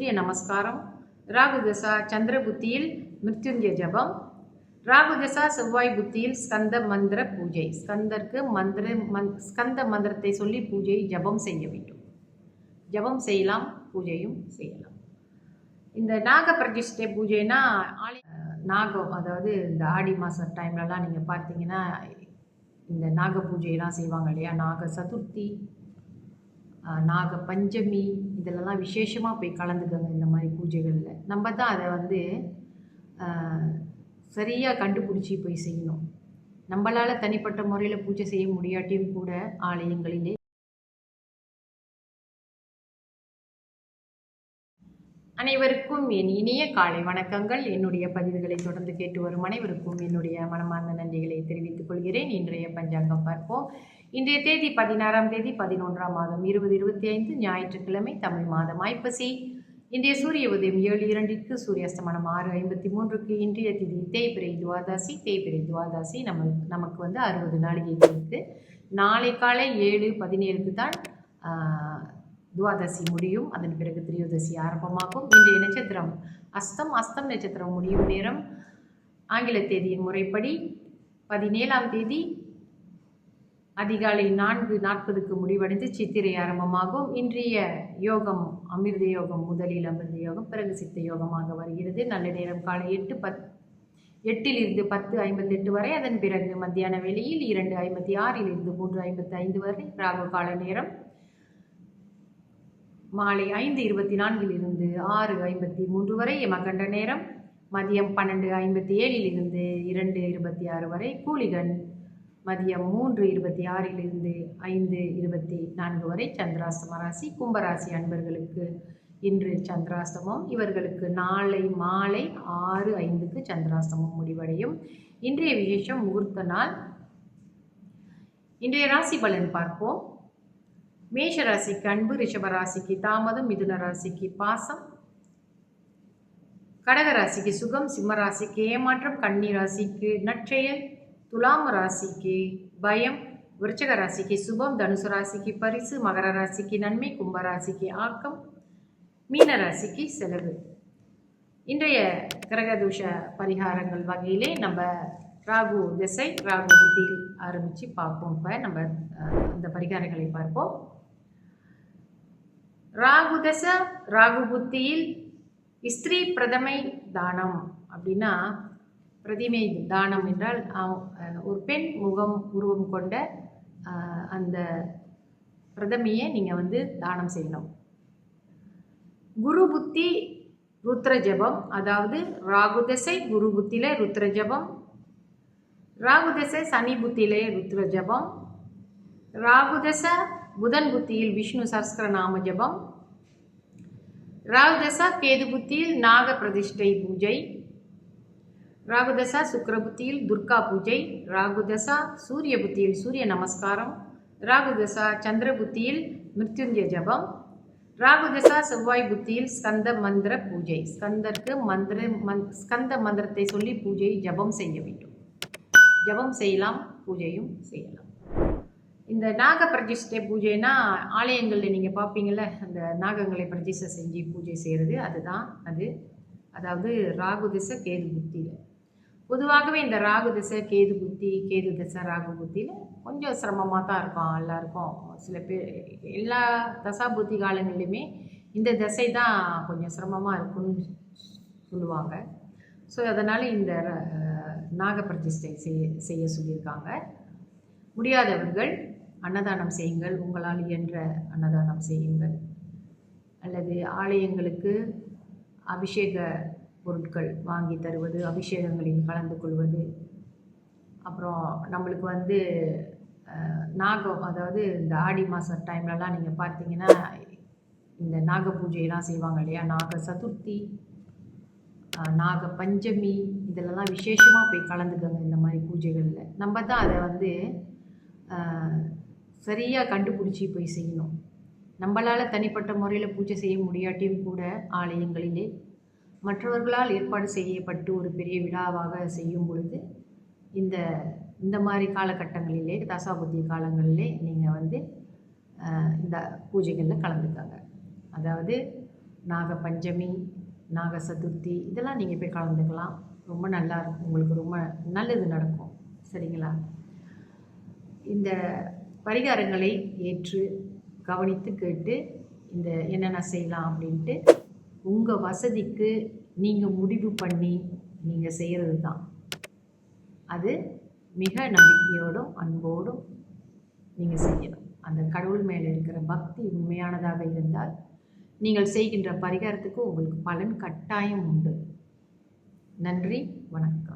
சூரிய நமஸ்காரம். ராகு தசா சந்திர புத்தியில் மிருத்யுஞ்சய ஜபம். ராகு தசா செவ்வாய் புத்தியில் ஸ்கந்த மந்திர பூஜை. ஸ்கந்தருக்கு மந்திர மந் ஸ்கந்த மந்திரத்தை சொல்லி பூஜை ஜபம் செய்ய வேண்டும். ஜபம் செய்யலாம் பூஜையும் செய்யலாம். இந்த நாக பிரதிஷ்டை பூஜைனா ஆலய நாகம் அதாவது இந்த ஆடி மாத டைம்லலாம் நீங்கள் பார்த்தீங்கன்னா இந்த நாக பூஜையெல்லாம் செய்வாங்க இல்லையா? நாக சதுர்த்தி நாக பஞ்சமி இதிலெல்லாம் விசேஷமாக போய் கலந்துக்கங்க இந்த மாதிரி பூஜைகளில். நம்ம தான் அதை வந்து சரியாக கண்டுபிடிச்சி போய் செய்யணும். நம்மளால் தனிப்பட்ட முறையில் பூஜை செய்ய முடியாட்டியும் கூட ஆலயங்களிலே. அனைவருக்கும் என் இனிய காலை வணக்கங்கள். என்னுடைய பதிவுகளை தொடர்ந்து கேட்டு வரும் அனைவருக்கும் என்னுடைய மனமார்ந்த நன்றிகளை தெரிவித்துக் கொள்கிறேன். இன்றைய பஞ்சாங்கம் பார்ப்போம். இன்றைய தேதி பதினாறாம் தேதி பதினொன்றாம் மாதம் இருபது இருபத்தி ஐந்து ஞாயிற்றுக்கிழமை தமிழ் மாதம். ஐப்பசி. இன்றைய சூரிய உதயம் ஏழு இரண்டிற்கு சூரியஸ்தமனம். ஆறு ஐம்பத்தி மூன்றுக்கு இன்றைய திதி தேய்பிரை துவாதாசி. தேய்பிரை துவாதாசி நம்ம நமக்கு வந்து அறுபது நாளிகை இருக்கு நாளை காலை ஏழு பதினேழுக்கு தான் துவாதசி முடியும். அதன் பிறகு திரியோதசி ஆரம்பமாகும். இன்றைய நட்சத்திரம் அஸ்தம். அஸ்தம் நட்சத்திரம் முடியும் நேரம் ஆங்கில தேதியின் முறைப்படி பதினேழாம் தேதி அதிகாலை நான்கு நாற்பதுக்கு முடிவடைந்து சித்திரை ஆரம்பமாகும். இன்றைய யோகம் அமிர்த யோகம் முதலில் அமிர்த யோகம் பிறகு சித்த யோகமாக வருகிறது. நல்ல நேரம் காலை எட்டு பத் எட்டிலிருந்து பத்து ஐம்பத்தெட்டு வரை. அதன் பிறகு மத்தியான வேளையில் இரண்டு ஐம்பத்தி ஆறிலிருந்து மூன்று ஐம்பத்தி ஐந்து வரை. ராகு கால நேரம் மாலை ஐந்து இருபத்தி நான்கிலிருந்து ஆறு ஐம்பத்தி மூன்று வரை. மகண்ட நேரம் மதியம் பன்னெண்டு ஐம்பத்தி ஏழிலிருந்து இரண்டு இருபத்தி ஆறு வரை. கூலிகன் மதியம் மூன்று இருபத்தி ஆறிலிருந்து ஐந்து இருபத்தி நான்கு வரை சந்திராஸ்தம ராசி கும்பராசி அன்பர்களுக்கு இன்று சந்திராஸ்தமம் இவர்களுக்கு நாளை மாலை ஆறு ஐந்துக்கு சந்திராஸ்தமம் முடிவடையும். இன்றைய விசேஷம் முகூர்த்த நாள். இன்றைய ராசி பலன் பார்ப்போம். மேஷ ராசிக்கு அன்பு ரிஷப ராசிக்கு தாமதம் மிதுன ராசிக்கு பாசம். கடக ராசிக்கு சுகம் சிம்ம ராசிக்கு ஏமாற்றம் கன்னி ராசிக்கு நற்செயல் துலாம் ராசிக்கு பயம் விருச்சக ராசிக்கு சுபம் தனுசு ராசிக்கு பரிசு மகர ராசிக்கு நன்மை கும்ப ராசிக்கு ஆக்கம் மீன ராசிக்கு செலவு. இன்றைய கிரகதூஷ பரிகாரங்கள் வகையிலே நம்ம ராகு திசை ராகு புத்தியில் ஆரம்பித்து பார்ப்போம். இப்போ நம்ம அந்த பரிகாரங்களை பார்ப்போம். ராகு தசை ராகு புத்தியில் ஸ்திரீ பிரதமை தானம் அப்படின்னா பிரதிமை தானம் என்றால் அவ- ஒரு பெண் முகம் உருவம் கொண்ட அந்த பிரதமையை நீங்கள் வந்து தானம் செய்யணும். குரு புத்தி ருத்ர ஜபம் அதாவது ராகு திசை குரு புத்தியில ருத்ர ஜபம் ராகு திசை சனி புத்தியிலே ருத்ர ஜபம் ராகு தசை புதன் புத்தியில் விஷ்ணு சஸ்கர நாம ஜபம் ராகு தசா கேது புத்தியில் நாக பிரதிஷ்டை பூஜை ராகுதசா சுக்கிர புத்தியில் துர்கா பூஜை ராகுதசா சூரிய புத்தியில் சூரிய நமஸ்காரம் ராகுதசா சந்திர புத்தியில் மிருத்யுஞ்சய ஜபம் ராகுதசா செவ்வாய் புத்தியில் ஸ்கந்த மந்திர பூஜை. ஸ்கந்தருக்கு மந்திர மந் ஸ்கந்த மந்திரத்தை சொல்லி பூஜை ஜபம் செய்ய வேண்டும். ஜபம் செய்யலாம் பூஜையும் செய்யலாம். இந்த நாக பிரதிஷ்டை பூஜைனா ஆலயங்களில் நீங்கள் பார்ப்பீங்கள அந்த நாகங்களை பிரதிஷ்டை செஞ்சு பூஜை செய்கிறது அதுதான் அது. அதாவது ராகுதிச கேது புத்தியில். பொதுவாகவே இந்த ராகு திசை கேது புத்தி கேது திசை ராகு புத்தியில் கொஞ்சம் சிரமமாக தான் இருக்கும் எல்லாருக்கும். சில பேர் எல்லா தசா புத்தி காலங்களிலுமே இந்த திசை தான் கொஞ்சம் சிரமமாக இருக்குன்னு சொல்லுவாங்க. ஸோ அதனால் இந்த நாகப்பிரதிஷ்டை செய்ய செய்ய சொல்லியிருக்காங்க. முடியாதவர்கள் அன்னதானம் செய்யுங்கள் உங்களால் இயன்ற அன்னதானம் செய்யுங்கள். அல்லது ஆலயங்களுக்கு அபிஷேக பொருட்கள் வாங்கி தருவது அபிஷேகங்களில் கலந்து கொள்வது. அப்புறம் நம்மளுக்கு வந்து நாகம் அதாவது இந்த ஆடி மாத டைம்லலாம் நீங்கள் பார்த்தீங்கன்னா இந்த நாக பூஜையெல்லாம் செய்வாங்க இல்லையா? நாக சதுர்த்தி நாக பஞ்சமி இதிலலாம் விசேஷமாக போய் கலந்துக்கங்க இந்த மாதிரி பூஜைகளில். நம்ம தான் அதை வந்து சரியாக கண்டுபிடிச்சி போய் செய்யணும். நம்மளால் தனிப்பட்ட முறையில் பூஜை செய்ய முடியாட்டியும் கூட ஆலயங்களிலே மற்றவர்களால் ஏற்பாடு செய்யப்பட்டு ஒரு பெரிய விழாவாக செய்யும் பொழுது இந்த இந்த மாதிரி காலகட்டங்களிலே தசாபுத்தி காலங்களிலே நீங்கள் வந்து இந்த பூஜைகளில் கலந்துக்காங்க. அதாவது நாக பஞ்சமி நாக சதுர்த்தி இதெல்லாம் நீங்கள் போய் கலந்துக்கலாம். ரொம்ப நல்லா இருக்கும் உங்களுக்கு ரொம்ப நல்லது நடக்கும். சரிங்களா? இந்த பரிகாரங்களை ஏற்று கவனித்து கேட்டு இந்த என்னென்ன செய்யலாம் அப்படின்ட்டு உங்கள் வசதிக்கு நீங்கள் முடிவு பண்ணி நீங்கள் செய்கிறது தான் அது மிக நம்பிக்கையோடும் அன்போடும் நீங்கள் செய்யணும். அந்த கடவுள் மேலே இருக்கிற பக்தி உண்மையானதாக இருந்தால் நீங்கள் செய்கின்ற பரிகாரத்துக்கு உங்களுக்கு பலன் கட்டாயம் உண்டு. நன்றி வணக்கம்.